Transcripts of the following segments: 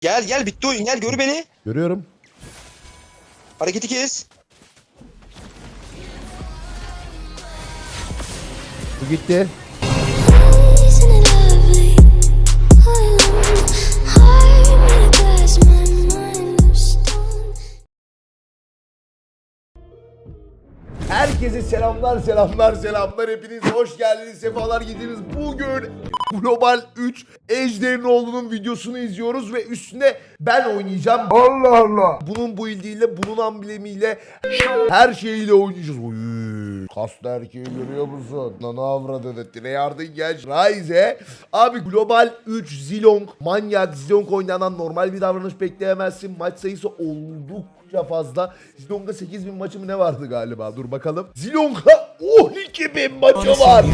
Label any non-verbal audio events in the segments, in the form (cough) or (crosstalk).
Gel gel bitti oyun gel gör beni. Görüyorum. Hareketi kes. Bu gitti. Isn't it lovely? I love heart made of glass, my Herkese selamlar selamlar selamlar hepiniz hoş geldiniz sefalar getirdiniz. Bugün Global 3 Ejderinoğlu'nun videosunu izliyoruz ve üstüne ben oynayacağım. Allah Allah. Bunun build'iyle bunun amblemiyle her şeyiyle oynayacağız. Oy. Kaslı erkeği görüyor musun? Nana avradı. Treyard'ın genç Ryze. Abi Global 3 Zilong. Manyak Zilong oynanan normal bir davranış bekleyemezsin. Maç sayısı oldukça fazla. Zilong'da 8000 maçı mı ne vardı galiba? Dur bakalım. Zilong'da 12000 maçı var.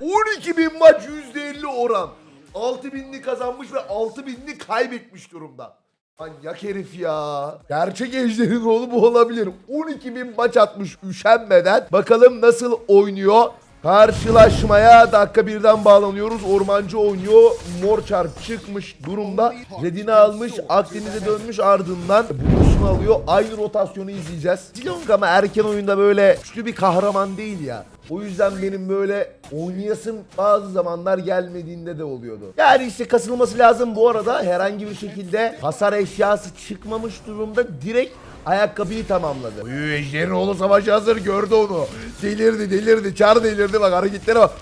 12000 maç %50 oran. 6000'li kazanmış ve 6000'li kaybetmiş durumda. Manyak herif ya. Gerçek ejderin oğlu bu olabilir. 12 bin maç atmış üşenmeden. Bakalım nasıl oynuyor. Karşılaşmaya dakika birden bağlanıyoruz. Ormancı oynuyor. Mor çarp çıkmış durumda. Redini almış. Akdeniz'e dönmüş ardından Blues'unu alıyor. Aynı rotasyonu izleyeceğiz. Zilong ama erken oyunda böyle güçlü bir kahraman değil ya. O yüzden benim böyle oynayasım bazı zamanlar gelmediğinde de oluyordu. Yani işte kasılması lazım bu arada. Herhangi bir şekilde hasar eşyası çıkmamış durumda direkt ayakkabıyı tamamladı. Uy ejderin oğlu savaşa hazır gördü onu. Delirdi delirdi çar delirdi bak hareketlere bak.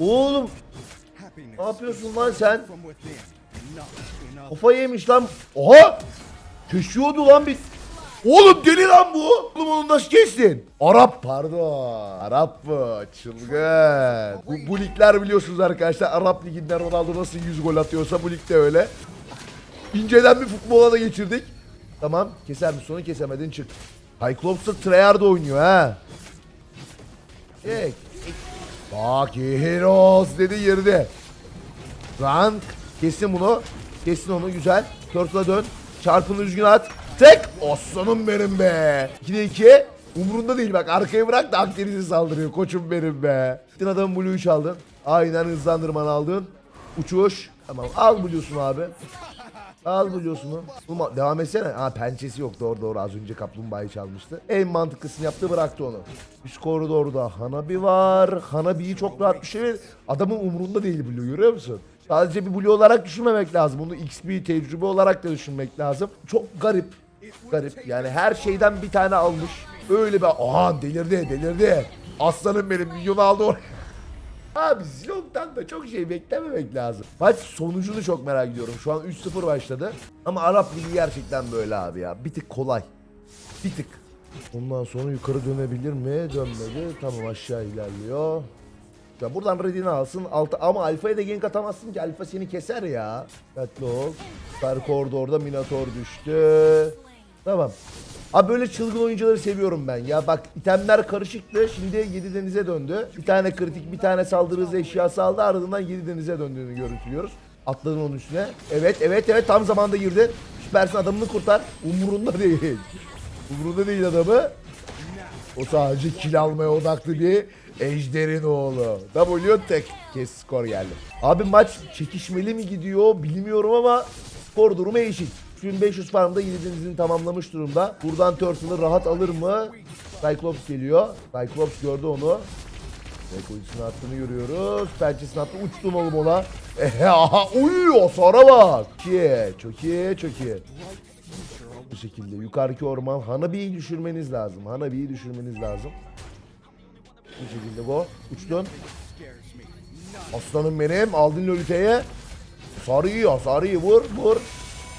Oğlum ne yapıyorsun lan sen? Kafa yemiş lan. Oha! Köşüyordu lan bir. Oğlum deli lan bu. Oğlum onu nasıl kestin? Arap pardon. Arap bu. Çılgın. Bu, bu ligler biliyorsunuz arkadaşlar. Arap liginden Ronaldo nasıl 100 gol atıyorsa bu ligde öyle. İnceden bir futbola da geçirdik. Tamam. Keser mi sonu kesemedin çık. Cyclops'ta Treyarch oynuyor ha. Çek. Bak Heroes dedi girdi. Rank. Kesin bunu. Kesin onu güzel. Turtle'a dön. Çarpını düzgün at. Tek. Aslanım benim be. 2'de 2. Umurunda değil bak arkaya bırak da Akdeniz'e saldırıyor koçum benim be. Gittin adamın Blue'yu çaldın. Aynen hızlandırmanı aldın. Uçuş. Tamam al Blue'sunu abi. Al Blue'sunu. Oğlum devam etsene. Ha pençesi yok doğru doğru az önce kaplumbağayı çalmıştı. En mantıklısını yaptı bıraktı onu. Üst koridorda Hanabi var. Hanabi'yi çok rahat bir şey. Adamın umurunda değil Blue görüyor musun? Sadece bir Blue olarak düşünmemek lazım. Bunu XP tecrübe olarak da düşünmek lazım. Çok garip. Garip. Yani her şeyden bir tane almış. Öyle bir... Aha delirdi delirdi. Aslanım benim milyonu aldı oraya. Abi Zilong'dan da çok şey beklememek lazım. Maç sonucunu çok merak ediyorum. Şu an 3-0 başladı. Ama Arap Ligi gerçekten böyle abi ya. Bir tık kolay. Bir tık. Ondan sonra yukarı dönebilir mi? Dönmedi. Tamam aşağı ilerliyor. Ya buradan Redini alsın. Altı, ama Alfa'ya da gank atamazsın ki. Alfa seni keser ya. Dikkatli ol. Koridorda Minotaur düştü. Tamam. Abi böyle çılgın oyuncuları seviyorum ben ya. Bak itemler karışıktı. Şimdi 7 denize döndü. Bir tane kritik, bir tane saldırı hızı eşyası aldı. Ardından 7 denize döndüğünü görüntülüyoruz. Atladın onun üstüne. Evet, evet, evet. Tam zamanda girdi. Süpersin adamını kurtar. Umurunda değil. Umurunda değil adamı. O sadece kill almaya odaklı bir ejderin oğlu. W tek kes skor geldi. Abi maç çekişmeli mi gidiyor bilmiyorum ama skor durumu eşit. 3500 farmda yenildiğinizin tamamlamış durumda. Buradan Turtle'ı rahat alır mı? Cyclops geliyor. Cyclops gördü onu. Tek ultisini attığını görüyoruz. Pençesini attı. Uçtum oğlum ona. (laughs) Ehe aha. Uy hasara bak. İyi. Çok iyi. Çok iyi. Bu şekilde yukarıki orman Hanabi'yi düşürmeniz lazım. Hanabi'yi düşürmeniz lazım. Bu şekilde bu. Uçtun. Aslanım benim. Aldın Lolita'yı. Sarıyı sarıyı vur vur.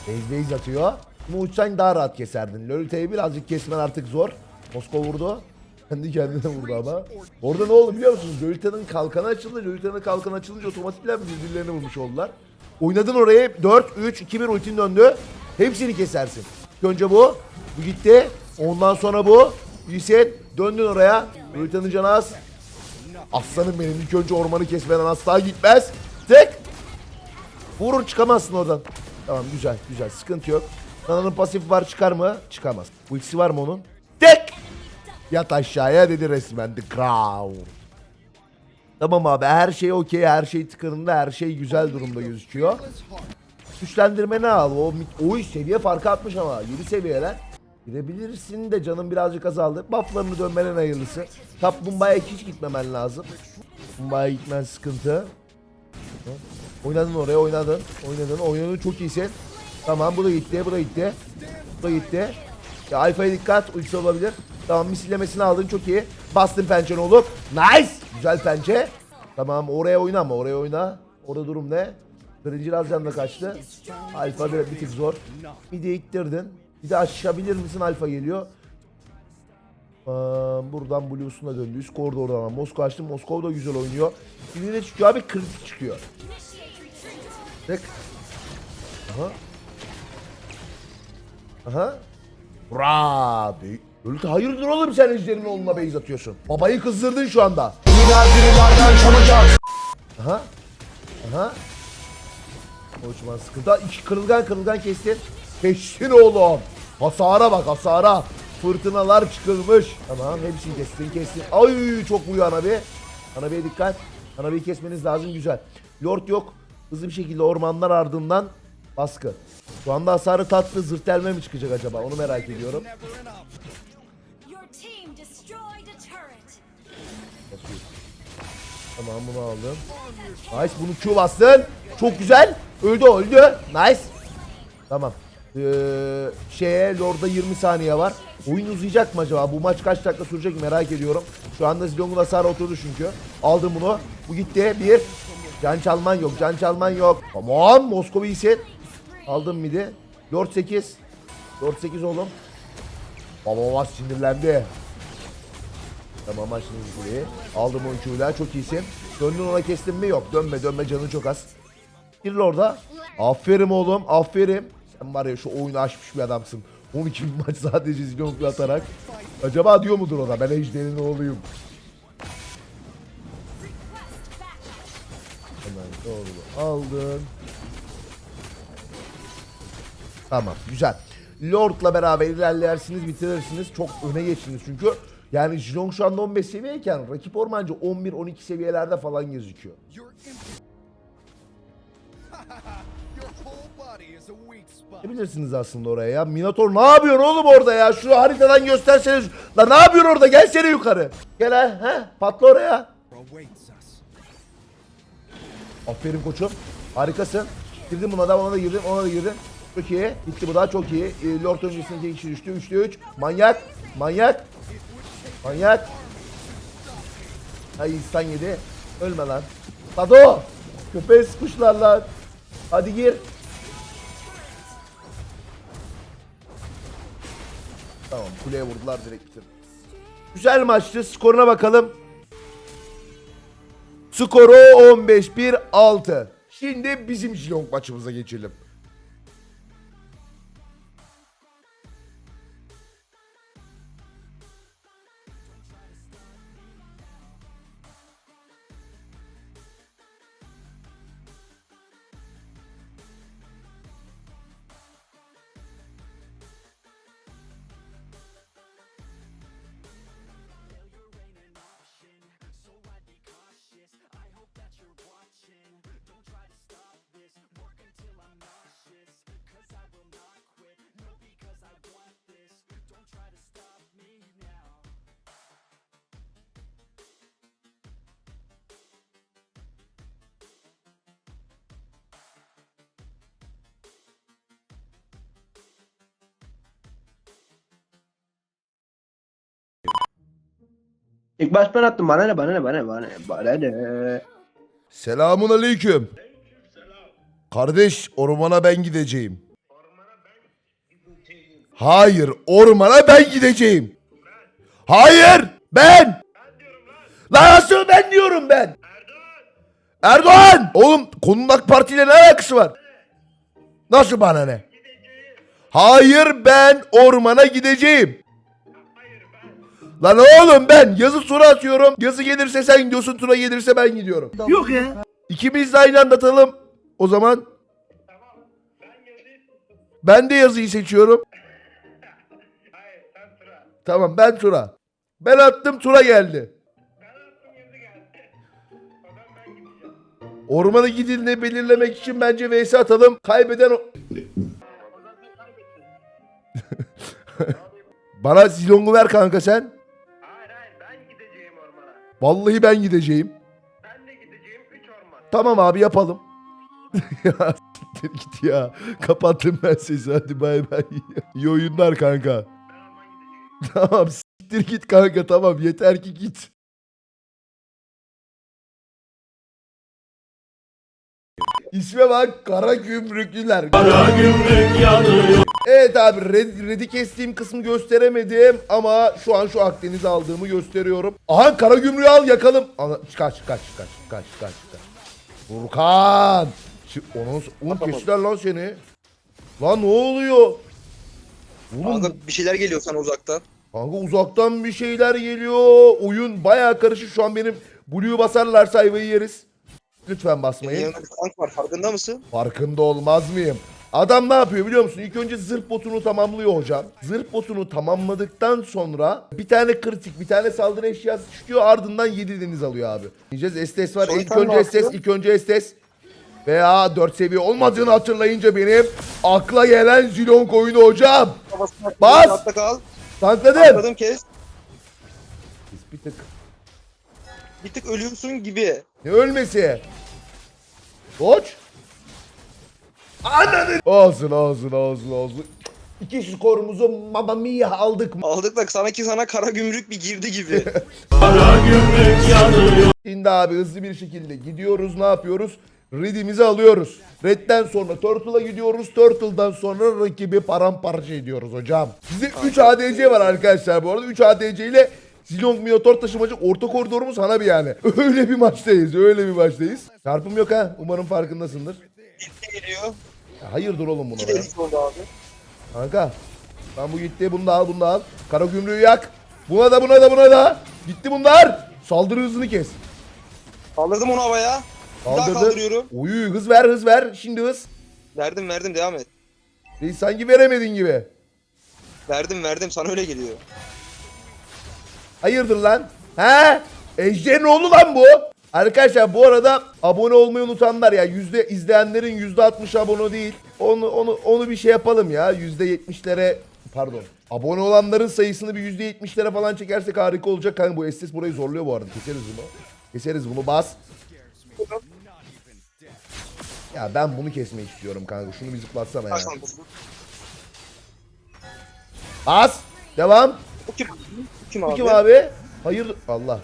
Base base atıyor. Bunu uçsan daha rahat keserdin. Lolita'yı birazcık kesmen artık zor. Moskova vurdu. (laughs) Kendi kendine vurdu ama. Orada ne oldu biliyor musunuz? Lolita'nın kalkanı açıldı. Lolita'nın kalkanı açılınca otomatikler birbirlerine vurmuş oldular. Oynadın oraya 4, 3, 2, 1 ultin döndü. Hepsini kesersin. Önce bu. Bu gitti. Ondan sonra bu. Yüksel. Döndün oraya. Lolita'nın canı az. Aslanım benim ilk önce ormanı kesmeden asla gitmez. Tek. Vurur çıkamazsın oradan. Tamam güzel güzel sıkıntı yok. Nana'nın pasif var çıkar mı? Çıkamaz. Ultisi var mı onun? Tek. Yat aşağıya dedi resmen The Crown. Tamam abi her şey okey her şey tıkanında her şey güzel durumda gözüküyor. güçlendirmeni al. O, mit- o seviye farkı atmış ama 7 seviyeler. Girebilirsin de canın birazcık azaldı. Bufflarını dönmenin hayırlısı. Kaplumbağaya hiç gitmemen lazım. Kaplumbağaya gitmen sıkıntı. Oynadın oraya oynadın. Oynadın oynadın çok iyisin. Tamam bu da gitti bu da gitti. Bu da gitti. Ya Alfa'ya dikkat ultisi olabilir. Tamam misillemesini aldın çok iyi. Bastın pençeni olup. Nice. Güzel pençe. Tamam oraya oyna ama oraya oyna. Orada durum ne? Birinci Razcan da kaçtı. Alfa bir, bir tık zor. Bir de ittirdin. Bir de aşabilir misin? Alfa geliyor. Aa, buradan Blues'una döndü. Üst koridordan Moskova açtı. Moskova da güzel oynuyor. Şimdi ne çıkıyor abi? Kritik çıkıyor. Tık. Aha. Aha. Bra. Öyle hayırdır oğlum sen ejderin oğluna beyz atıyorsun. Babayı kızdırdın şu anda. Aha. Aha. Koçman sıkıntı. İki kırılgan kırılgan kestin. Kestin oğlum. Hasara bak hasara. Fırtınalar çıkılmış. Tamam hepsini kestin kestin. Ay çok vuruyor Anabi. Anabi'ye dikkat. Anabi'yi kesmeniz lazım güzel. Lord yok. Hızlı bir şekilde ormanlar ardından baskı. Şu anda hasarı tatlı zırt delme mi çıkacak acaba onu merak ediyorum. Tamam bunu aldım. Nice bunu Q bastın. Çok güzel. Öldü öldü. Nice. Tamam. Ee, şeye Lord'a 20 saniye var. Oyun uzayacak mı acaba? Bu maç kaç dakika sürecek merak ediyorum. Şu anda Zilong'un hasarı oturdu çünkü. Aldım bunu. Bu gitti. Bir. Can çalman yok. Can çalman yok. Tamam. Moskova iyisin. Aldım midi. Lord 8. Lord 8 oğlum. Baba baba sinirlendi. Tamam maçın ilgili. Aldım o Q'yla çok iyisin. Döndün ona kestin mi? Yok dönme dönme canı çok az. Gir orada. Aferin oğlum aferin. Sen var ya şu oyunu aşmış bir adamsın. 12 bin (laughs) maç sadece zilonkla atarak. Acaba diyor mudur o da ben ejderin oğluyum. Doğru aldın. Tamam güzel. Lord'la beraber ilerlersiniz bitirirsiniz. Çok öne geçtiniz çünkü. Yani Jilong şu anda 15 seviyeyken rakip ormancı 11-12 seviyelerde falan gözüküyor. (laughs) Bilirsiniz aslında oraya ya. Minator ne yapıyorsun oğlum orada ya? Şu haritadan gösterseniz. La ne yapıyorsun orada? Gelsene yukarı. Gel ha. He? Patla oraya. Aferin koçum. Harikasın. Girdim buna da ona da girdim ona da girdim. Çok iyi. Gitti bu da çok iyi. Ee, Lord öncesinde iki kişi düştü. 3'te 3. Manyak. Manyak. Manyak. Ay insan yedi. Ölme lan. Sado. Köpeği sıkmışlar. Hadi gir. Tamam kuleye vurdular direkt bitir. Güzel maçtı. Skoruna bakalım. Skoru 15-1-6. Şimdi bizim Jilong maçımıza geçelim. İlk baş ben attım bana ne bana ne bana ne bana ne bana ne. Selamun aleyküm. Kardeş ormana ben gideceğim. Hayır ormana ben gideceğim. Hayır ben. Lan nasıl ben diyorum ben. Erdoğan. Oğlum konunun AK Parti ile ne alakası var? Nasıl bana ne? Hayır ben ormana gideceğim. Lan oğlum ben yazı tura atıyorum. Yazı gelirse sen gidiyorsun tura gelirse ben gidiyorum. Yok ya. İkimiz de aynı anda atalım. O zaman. Ben de yazıyı seçiyorum. Tamam ben tura. Ben attım tura geldi. Ormana gidildiğini belirlemek için bence vs atalım. Kaybeden o... (laughs) Bana zilongu ver kanka sen. Vallahi ben gideceğim. Ben de gideceğim 3 orman. Tamam abi yapalım. (laughs) ya siktir git ya. Kapattım ben sesi hadi bay bay. İyi oyunlar kanka. tamam siktir git kanka tamam yeter ki git. İsme bak Kara Gümrüklüler. Kara Gümrük yanıyor. Evet abi red, red'i kestiğim kısmı gösteremedim ama şu an şu Akdeniz'i aldığımı gösteriyorum. Aha Kara Gümrük'ü al yakalım. Ana, kaç kaç kaç kaç kaç kaç. Furkan. Şi- Onun, oğlum kestiler lan seni. Lan ne oluyor? Oğlum Kanka bir şeyler geliyor sana uzaktan. Kanka uzaktan bir şeyler geliyor. Oyun bayağı karışık. Şu an benim Blue'yu basarlarsa ayvayı yeriz. Lütfen basmayın. yanında bir tank var farkında mısın? Farkında olmaz mıyım? Adam ne yapıyor biliyor musun? İlk önce zırh botunu tamamlıyor hocam. Zırh botunu tamamladıktan sonra bir tane kritik, bir tane saldırı eşyası çıkıyor. Ardından 7 deniz alıyor abi. Diyeceğiz Estes var. Sonra İlk önce Estes, ilk önce Estes. Veya 4 seviye olmadığını hatırlayınca benim akla gelen Zilong oyunu hocam. Bas! Tankladım. Atladım kes. Bir tık. Bir tık ölüyorsun gibi. Ne ölmesi? Koç. Anladın. Olsun olsun olsun olsun. İki skorumuzu Mamma Mia aldık mı? Aldık da sanki sana kara gümrük bir girdi gibi. (laughs) Şimdi abi hızlı bir şekilde gidiyoruz ne yapıyoruz? Red'imizi alıyoruz. Red'den sonra Turtle'a gidiyoruz. Turtle'dan sonra rakibi paramparça ediyoruz hocam. Bizde 3 ADC var arkadaşlar bu arada. 3 ADC ile Zilong Minotaur taşımacı orta koridorumuz Hanabi yani. (laughs) Öyle bir maçtayız. Öyle bir maçtayız. Çarpım yok ha. Umarım farkındasındır. Ne geliyor? Ya hayırdır oğlum bunu İki be. delik oldu abi. Kanka. Ben bu gitti. Bunu da al, bunu da al. Kara gümrüğü yak. Buna da buna da buna da. Gitti bunlar. Saldırı hızını kes. Kaldırdım onu havaya. Bir daha kaldırıyorum. Oy hız ver hız ver. Şimdi hız. Verdim verdim devam et. Reis sanki veremedin gibi. Verdim verdim sana öyle geliyor. Hayırdır lan? He? Ejder'in oğlu lan bu. Arkadaşlar bu arada abone olmayı unutanlar ya yüzde izleyenlerin yüzde 60 abone değil. Onu onu onu bir şey yapalım ya yüzde 70'lere pardon. Abone olanların sayısını bir yüzde 70'lere falan çekersek harika olacak. Kanka bu Estes burayı zorluyor bu arada. Keseriz bunu. Keseriz bunu bas. Ya ben bunu kesmek istiyorum kanka. Şunu bir zıplatsana ya. Bas. Devam. Kim? Abi? Kim abi? Hayır. Allah.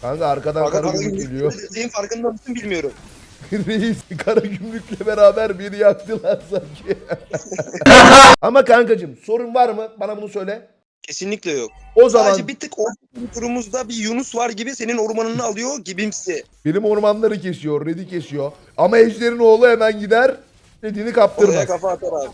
Kanka arkadan Kanka kara gümrük geliyor. dediğin farkında mısın bilmiyorum. (laughs) Reis kara gümrükle beraber beni yaktılar sanki. (laughs) Ama kankacım sorun var mı? Bana bunu söyle. Kesinlikle yok. O zaman Sadece bir tık orta turumuzda bir Yunus var gibi senin ormanını alıyor gibimsi. benim ormanları kesiyor, Red'i kesiyor. Ama Ejder'in oğlu hemen gider. Dediğini Oraya kaptırmaz. kafa atar abi.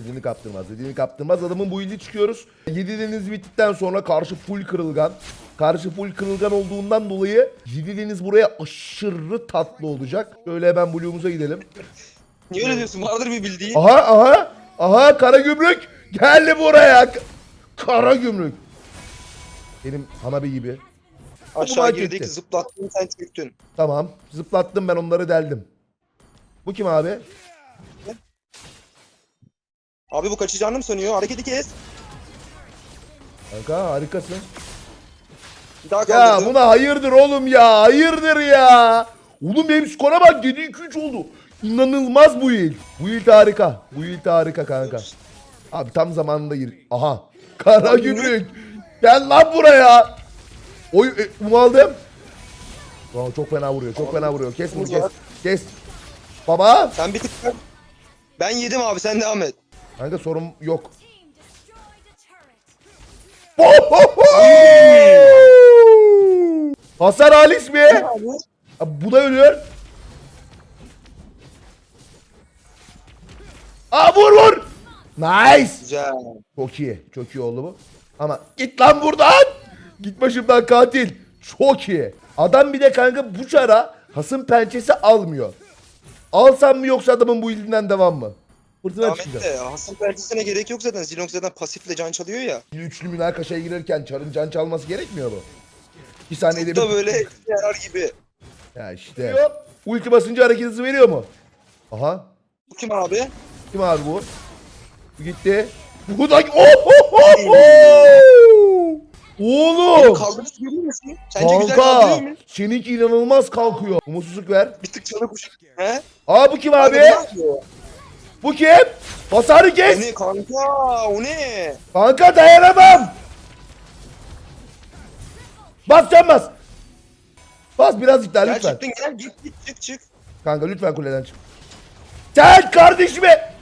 Dediğini kaptırmaz. Dediğini kaptırmaz. Adamın bu ildi çıkıyoruz. 7 deniz bittikten sonra karşı full kırılgan. Karşı full kırılgan olduğundan dolayı 7 deniz buraya aşırı tatlı olacak. Şöyle hemen Blue'umuza gidelim. Niye öyle diyorsun? Vardır bir bildiğin. Aha aha. Aha kara gümrük. Geldi buraya. Kara gümrük. Benim Hanabi gibi. Aşağı girdik zıplattın sen çöktün. Tamam. Zıplattım ben onları deldim. Bu kim abi? Abi bu kaçacağını mı sanıyor? Hareketi kes. Kanka harikasın. Bir daha Ya buna hayırdır oğlum ya. Hayırdır ya. Oğlum benim skora bak 7-2-3 oldu. İnanılmaz bu yıl. Bu yıl harika. Bu yıl harika kanka. Abi tam zamanında gir. Aha. Kara gümrük. Gel lan buraya. Oy e, bunu aldım. Aa, çok fena vuruyor. Çok fena vuruyor. Kes bunu kes. Kes. Baba. Sen bir tık. Ben yedim abi sen devam et. Kanka sorun yok. Hasar Halis mi? Abi bu da ölüyor. Aa vur vur. Nice. Güzel. Çok iyi. Çok iyi oldu bu. Ama git lan buradan. Git başımdan katil. Çok iyi. Adam bir de kanka bu çara hasım pençesi almıyor. Alsam mı yoksa adamın bu ilinden devam mı? Fırtına Devam et çıkacak. de Hasan Pertisine gerek yok zaten. Zilong zaten pasifle can çalıyor ya. Üçlü münakaşaya girerken çarın can çalması gerekmiyor mu? Bir saniyede Bu da bir... böyle yarar gibi. Ya işte. Ulti basınca hareket hızı veriyor mu? Aha. Bu kim abi? Kim abi bu? Bu gitti. Bu da... Oh, oh, oh, oh! Oğlum. Kaldırıp görüyor musun? Sence güzel Kanka. kaldırıyor mu? Seninki inanılmaz kalkıyor. Umutsuzluk ver. Bir tık canı kuş. He? Aa bu kim abi? ne yapıyor? Bu kim? Hasarı O kes. ne kanka? O ne? Kanka dayanamam. Bas can bas. Bas birazcık daha Gel lütfen. çıktın gel git git çık çık. Kanka lütfen kuleden çık. Sen kardeşime.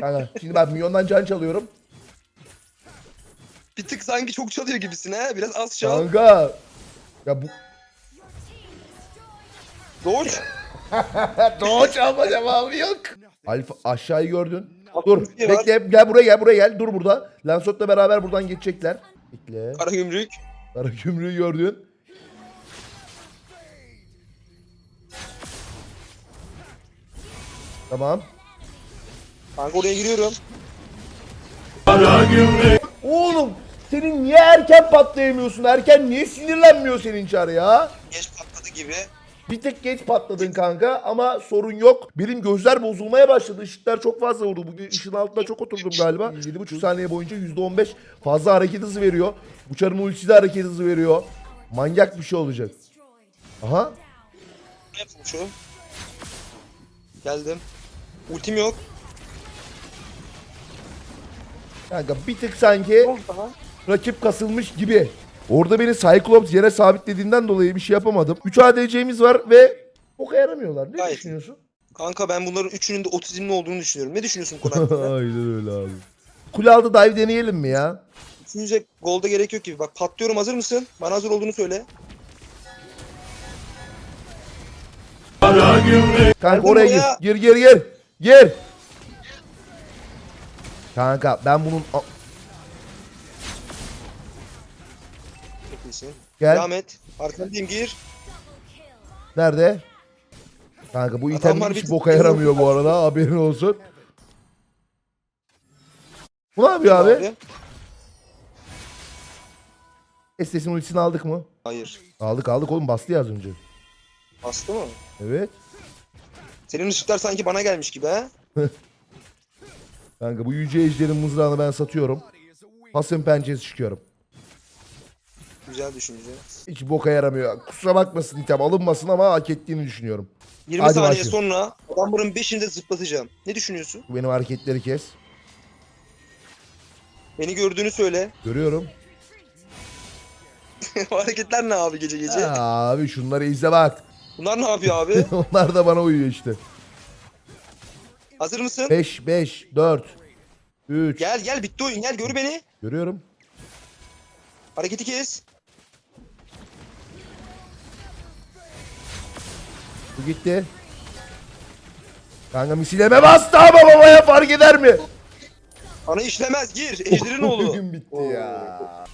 Kanka şimdi ben milyondan can çalıyorum. Bir tık sanki çok çalıyor gibisin ha. Biraz az çal. Kanka. Ya bu Doğru. (laughs) Doğu çalma cevabı yok. Alfa aşağıyı gördün. Dur bir var. bekle gel buraya gel buraya gel dur burada. Lansot'la beraber buradan geçecekler. Bekle. Kara gümrük. Kara gümrüğü gördün. Tamam. Kanka oraya giriyorum. Oğlum senin niye erken patlayamıyorsun? Erken niye sinirlenmiyor senin çar ya? Geç patladı gibi. Bir tık geç patladın kanka ama sorun yok. Benim gözler bozulmaya başladı. Işıklar çok fazla vurdu. Bugün ışığın altında çok oturdum galiba. 7,5 saniye boyunca %15 fazla hareket hızı veriyor. Bu çarın ultisi de hareket hızı veriyor. Manyak bir şey olacak. Aha. Ne yapayım şu? Geldim. Ultim yok. Kanka bir tık sanki rakip kasılmış gibi. Orada beni Cyclops yere sabitlediğinden dolayı bir şey yapamadım. 3 ADC'miz var ve boka yaramıyorlar. Ne Gayet. düşünüyorsun? Kanka ben bunların üçünün de otizmli olduğunu düşünüyorum. Ne düşünüyorsun bu konu hakkında? (laughs) Aynen öyle abi. Kule altı dive deneyelim mi ya? Üçünüze golda gerek yok gibi. Bak patlıyorum hazır mısın? Bana hazır olduğunu söyle. Kanka oraya gir. Gir gir gir. Gir. Kanka ben bunun... Gel. Devam et. Arkandayım gir. Nerede? Kanka bu item Adamlar hiç bir- boka yaramıyor bu arada (laughs) haberin olsun. Bu ne yapıyor abi? Estes'in ultisini aldık mı? Hayır. Aldık aldık oğlum bastı ya az önce. Bastı mı? Evet. Senin ışıklar sanki bana gelmiş gibi ha? (laughs) Kanka bu yüce ejderin mızrağını ben satıyorum. Pasın pençesi çıkıyorum. Güzel düşünce. Hiç boka yaramıyor. Kusura bakmasın item alınmasın ama hak ettiğini düşünüyorum. 20 Hadi saniye başlayalım. sonra adamların 5'ini de zıplatacağım. Ne düşünüyorsun? Benim hareketleri kes. Beni gördüğünü söyle. (laughs) Görüyorum. o hareketler ne abi gece gece? Abi şunları izle bak. Bunlar ne yapıyor abi? (laughs) Onlar da bana uyuyor işte. Hazır mısın? 5 5 4 3 Gel gel bitti oyun gel gör beni. Görüyorum. Hareketi kes. Bu gitti. Kanka misileme bastı ama babaya fark eder mi? Ana işlemez gir. (laughs) Ejder'in oğlu. Bugün bitti ya.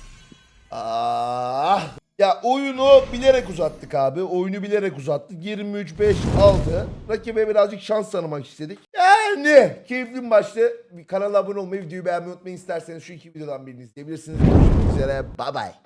Ah. Ya oyunu bilerek uzattık abi. Oyunu bilerek uzattık. 23-5 aldı. Rakibe birazcık şans tanımak istedik. Yani keyifli bir maçtı. Bir kanala abone olmayı, videoyu beğenmeyi unutmayın. İsterseniz şu iki videodan birini izleyebilirsiniz. Görüşmek üzere. Bye bye.